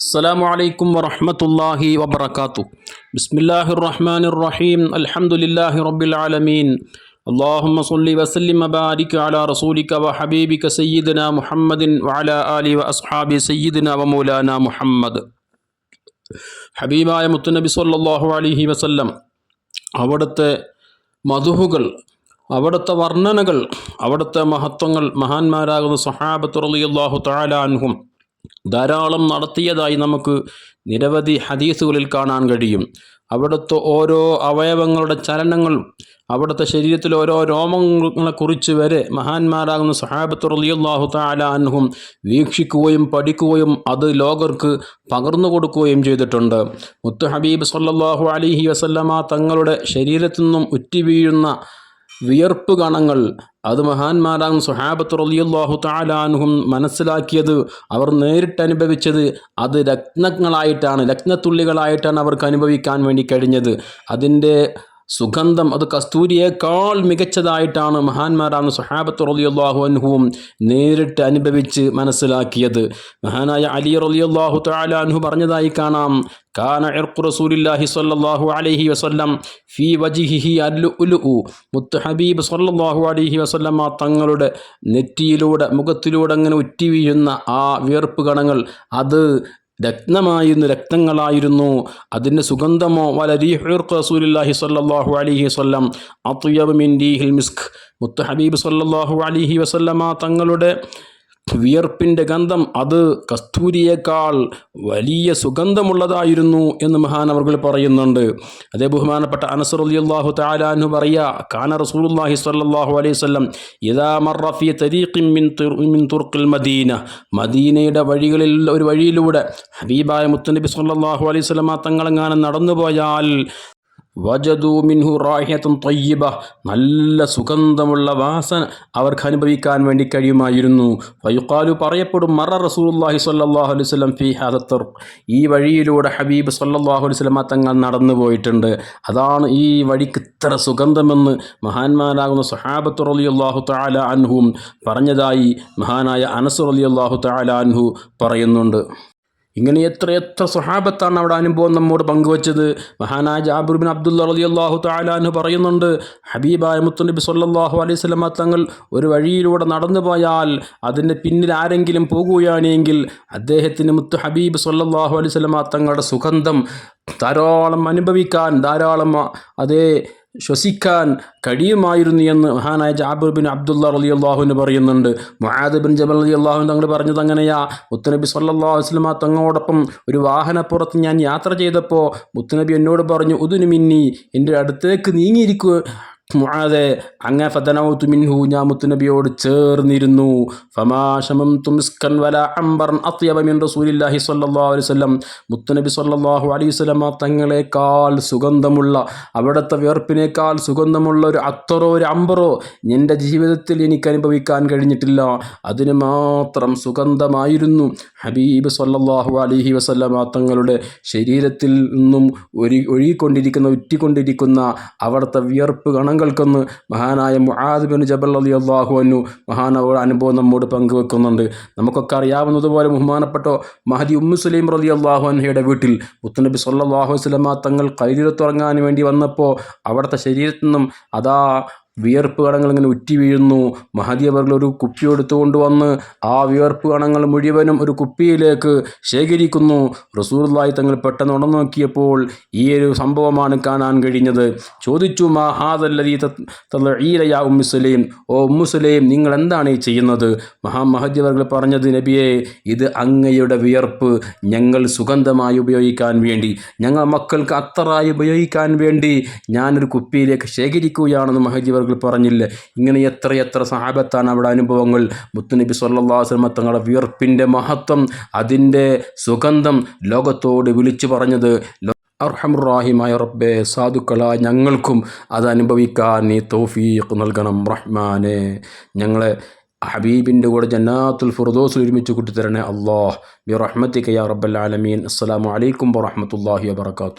السلام عليكم ورحمة الله وبركاته بسم الله الرحمن الرحيم الحمد لله رب العالمين اللهم صل وسلم وبارك على رسولك وحبيبك سيدنا محمد وعلى آله وأصحاب سيدنا ومولانا محمد ഹബീബായ മുത്തുനബി സല്ലല്ലാഹു അലൈഹി വസല്ലം അവിടുത്തെ മധുഹുകൾ അവിടുത്തെ വർണ്ണനകൾ അവിടുത്തെ മഹത്വങ്ങൾ മഹാന്മാരാകുന്ന സഹാബത്ത് റളിയല്ലാഹു തആല അൻഹും ധാരാളം നടത്തിയതായി നമുക്ക് നിരവധി ഹദീസുകളിൽ കാണാൻ കഴിയും. അവിടുത്തെ ഓരോ അവയവങ്ങളുടെ ചലനങ്ങളും അവിടുത്തെ ശരീരത്തിലെ ഓരോ രോമങ്ങളെക്കുറിച്ച് വരെ മഹാന്മാരാകുന്ന സഹാബത്ത് റളിയല്ലാഹു തആല അൻഹും വീക്ഷിക്കുകയും പഠിക്കുകയും അത് ലോകർക്ക് പകർന്നു കൊടുക്കുകയും ചെയ്തിട്ടുണ്ട്. മുത്തു ഹബീബ് സല്ലല്ലാഹു അലൈഹി വസല്ലമ തങ്ങളുടെ ശരീരത്തിൽ നിന്നും ഉറ്റി വീഴുന്ന വിയർപ്പ് കണങ്ങൾ അത് മഹാന്മാരാൻ സുഹാബത്ത് റലിയുല്ലാഹു താലാനുഹും മനസ്സിലാക്കിയത് അവർ നേരിട്ട് അനുഭവിച്ചത്. അത് രത്നങ്ങളായിട്ടാണ് രത്നത്തുള്ളികളായിട്ടാണ് അവർക്ക് അനുഭവിക്കാൻ വേണ്ടി കഴിഞ്ഞത്. അതിന്റെ സുഗന്ധം അത് കസ്തൂരിയേക്കാൾ മികച്ചതായിട്ടാണ് മഹാന്മാരാണ് സുഹാബത്ത് റളിയല്ലാഹു അൻഹുവും നേരിട്ട് അനുഭവിച്ച് മനസ്സിലാക്കിയത്. മഹാനായ അലി റളിയല്ലാഹു തആല അൻഹു പറഞ്ഞതായി കാണാം. കാന ഇർഖു റസൂലില്ലാഹി സ്വല്ലല്ലാഹു അലൈഹി വസല്ലം ഫീ വജിഹിഹി അല്ലുഉലുഉ മുത്ത് ഹബീബ് സ്വല്ലല്ലാഹു അലൈഹി വസല്ലം ആ തങ്ങളുടെ നെറ്റിയിലൂടെ മുഖത്തിലൂടെ അങ്ങനെ ഉറ്റി വീഴുന്ന ആ വിയർപ്പ് കണങ്ങൾ അത് രത്നമായിരുന്നു രക്തങ്ങളായിരുന്നു. അതിന്റെ സുഗന്ധമോ വലരീഹുർക്ക് സല്ലാഹു അലിഹി വസ്ലം അത്തുയബ് മിൻ റീഹിൽ മിസ്ക് മുത്തഹബീബ് സ്വല്ലല്ലാഹു അലൈഹി വസല്ലമ തങ്ങളുടെ വിയർപ്പിന്റെ ഗന്ധം അത് കസ്തൂരിയേക്കാൾ വലിയ സുഗന്ധമുള്ളതായിരുന്നു എന്ന് മഹാനവർകൾ പറയുന്നുണ്ട്. അതേ ബഹുമാനപ്പെട്ട അനസർ അലിയല്ലാഹു താലാനു പറയുക കാന റസൂലുല്ലാഹി സ്വല്ലല്ലാഹു അലൈഹി വസല്ലം ഇദാ മർറ ഫി തരീഖിൻ തുർക്കിൽ മദീന മദീനയുടെ വഴികളിൽ ഒരു വഴിയിലൂടെ ഹബീബായ മുത്തനബി സ്വല്ലല്ലാഹു അലൈഹി തങ്ങളെങ്ങാനും നടന്നുപോയാൽ വജദു മിൻഹു റാഹിയത്തും തൊയ്യബ. നല്ല സുഗന്ധമുള്ള വാസന അവർക്ക് അനുഭവിക്കാൻ വേണ്ടി കഴിയുമായിരുന്നു. ഫയുക്കാലു പറയപ്പെടും മറ റസൂലുള്ളാഹി സ്വല്ലല്ലാഹു അലൈഹി സ്വലം ഫി ഹദത്തർ ഈ വഴിയിലൂടെ ഹബീബ് സ്വല്ലല്ലാഹു അലൈഹി വസല്ലം തങ്ങൾ നടന്നു പോയിട്ടുണ്ട്. അതാണ് ഈ വഴിക്ക് ഇത്ര സുഗന്ധമെന്ന് മഹാന്മാരാകുന്ന സുഹാബത്ത് റലി അള്ളാഹു താല അൻഹും പറഞ്ഞതായി മഹാനായ അനസ് അള്ളാഹു താല അൻഹു പറയുന്നുണ്ട്. ഇങ്ങനെ എത്ര എത്ര സ്വഹാബത്താണ് അവിടെ അനുഭവം നമ്മോട് പങ്കുവച്ചത്? മഹാനായ ജാബിർബിൻ അബ്ദുല്ല റലി അള്ളാഹു താലാന്ന് പറയുന്നുണ്ട് ഹബീബായ മുത്തുനബി സല്ലാഹു അലൈഹി സ്വലമ തങ്ങൾ ഒരു വഴിയിലൂടെ നടന്നു പോയാൽ അതിന്റെ പിന്നിൽ ആരെങ്കിലും പോകുകയാണെങ്കിൽ അദ്ദേഹത്തിന് മുത്ത് ഹബീബ് സല്ലാഹു അലൈഹി സ്വലമ തങ്ങളുടെ സുഗന്ധം ധാരാളം അനുഭവിക്കാൻ ധാരാളം അതേ ശ്വസിക്കാൻ കഴിയുമായിരുന്നു എന്ന് മഹാനായ ജാബിർ ബിൻ അബ്ദുല്ല അലി അള്ളാഹുവിന് പറയുന്നുണ്ട്. മൊഹാദ് ബിൻ ജബൽ അലി അള്ളാഹു തങ്ങൾ പറഞ്ഞത് അങ്ങനെയാ മുത്തുനബി സല്ലാ വസ്ലമ തങ്ങളോടൊപ്പം ഒരു വാഹനപ്പുറത്ത് ഞാൻ യാത്ര ചെയ്തപ്പോൾ മുത്തുനബി എന്നോട് പറഞ്ഞു ഉദുനു മിന്നി എന്റെ അടുത്തേക്ക് നീങ്ങിയിരിക്കുക മുആദെ അങ്ങ ഫതനൗതു മിൻഹു ഞാൻ മുത്തുനബിയോട് ചേർന്നിരുന്നു. ഫമാശമം തുമിസ്കൻ വല അംബർ അത്യബ മിൻ റസൂലില്ലാഹി സ്വല്ലല്ലാഹു അലൈഹി വസല്ലം. മുത്തുനബി സ്വല്ലല്ലാഹു അലൈഹി വസല്ലം തങ്ങളെക്കാൾ സുഗന്ധമുള്ള അവിടുത്തെ വിയർപ്പിനേക്കാൾ സുഗന്ധമുള്ള ഒരു അത്തറോ ഒരു അമ്പറോ എന്റെ ജീവിതത്തിൽ എനിക്ക് അനുഭവിക്കാൻ കഴിഞ്ഞിട്ടില്ല. അതിന് മാത്രം സുഗന്ധമായിരുന്നു ഹബീബ് സ്വല്ലല്ലാഹു അലൈഹി വസല്ലമ തങ്ങളുടെ ശരീരത്തിൽ നിന്നും ഒഴി ഒഴുകിക്കൊണ്ടിരിക്കുന്ന ഉറ്റിക്കൊണ്ടിരിക്കുന്ന അവിടുത്തെ വിയർപ്പ് കണങ്ങൾ താങ്കൾക്കൊന്ന് മഹാനായ മുആദ് ബിൻ ജബൽ അലി അള്ളാഹു അന്നു മഹാനവരുടെ അനുഭവം നമ്മോട് പങ്കുവെക്കുന്നുണ്ട്. നമുക്കൊക്കെ അറിയാവുന്നതുപോലെ ബഹുമാനപ്പെട്ട മഹദി ഉമ്മു സുലൈം റലി അള്ളാഹു അൻഹയുടെ വീട്ടിൽ മുത്തുനബി സല്ലാഹു വസ്ലമ തങ്ങൾ കൈതിരത്തുറങ്ങാൻ വേണ്ടി വന്നപ്പോൾ അവിടുത്തെ ശരീരത്തിൽ നിന്നും അതാ വിയർപ്പ് കണങ്ങൾ ഇങ്ങനെ ഉറ്റി വീഴുന്നു. മഹദി അവർ ഒരു കുപ്പി എടുത്തുകൊണ്ട് വന്ന് ആ വിയർപ്പ് കണങ്ങൾ മുഴുവനും ഒരു കുപ്പിയിലേക്ക് ശേഖരിക്കുന്നു. റസൂർലായി തങ്ങൾ പെട്ടെന്ന് ഉണർന്നു നോക്കിയപ്പോൾ ഈ ഒരു സംഭവമാണ് കാണാൻ കഴിഞ്ഞത്. ചോദിച്ചു മാ ഹാദല്ലീ ഈലയാ ഉമ്മുസലീം ഓ ഉമ്മുസലീം നിങ്ങൾ എന്താണ് ഈ ചെയ്യുന്നത്? മഹാ മഹദി അവർ പറഞ്ഞത് നബിയെ ഇത് അങ്ങയുടെ വിയർപ്പ് ഞങ്ങൾ സുഗന്ധമായി ഉപയോഗിക്കാൻ വേണ്ടി ഞങ്ങൾ മക്കൾക്ക് അത്തറായി ഉപയോഗിക്കാൻ വേണ്ടി ഞാനൊരു കുപ്പിയിലേക്ക് ശേഖരിക്കുകയാണെന്ന് മഹദി അവർ പറഞ്ഞില്ലേ? ഇങ്ങനെ എത്ര എത്ര സഹാബത്താണ് അവിടെ അനുഭവങ്ങൾ. മുത്തുനബി സല്ലാസ്ലമ തങ്ങളുടെ വിയർപ്പിന്റെ മഹത്വം അതിന്റെ സുഗന്ധം ലോകത്തോട് വിളിച്ചു പറഞ്ഞത് അർഹമുറാഹിമായ റബ്ബെ സാധുക്കളായ ഞങ്ങൾക്കും അത് അനുഭവിക്കാൻ നീ തോഫീക്ക് നൽകണം റഹ്മാനെ. ഞങ്ങളെ ഹബീബിന്റെ കൂടെ ജന്നാത്തുൽ ഫുർദോസിൽ ഒരുമിച്ച് കൂട്ടിത്തരണേ അള്ളാഹ്. ബി റഹ്മത്തി റബ്ബൽ ആലമീൻ. അസ്സലാമു അലൈക്കും വറഹ്മത്തുള്ളാഹി വബറകാതുഹു.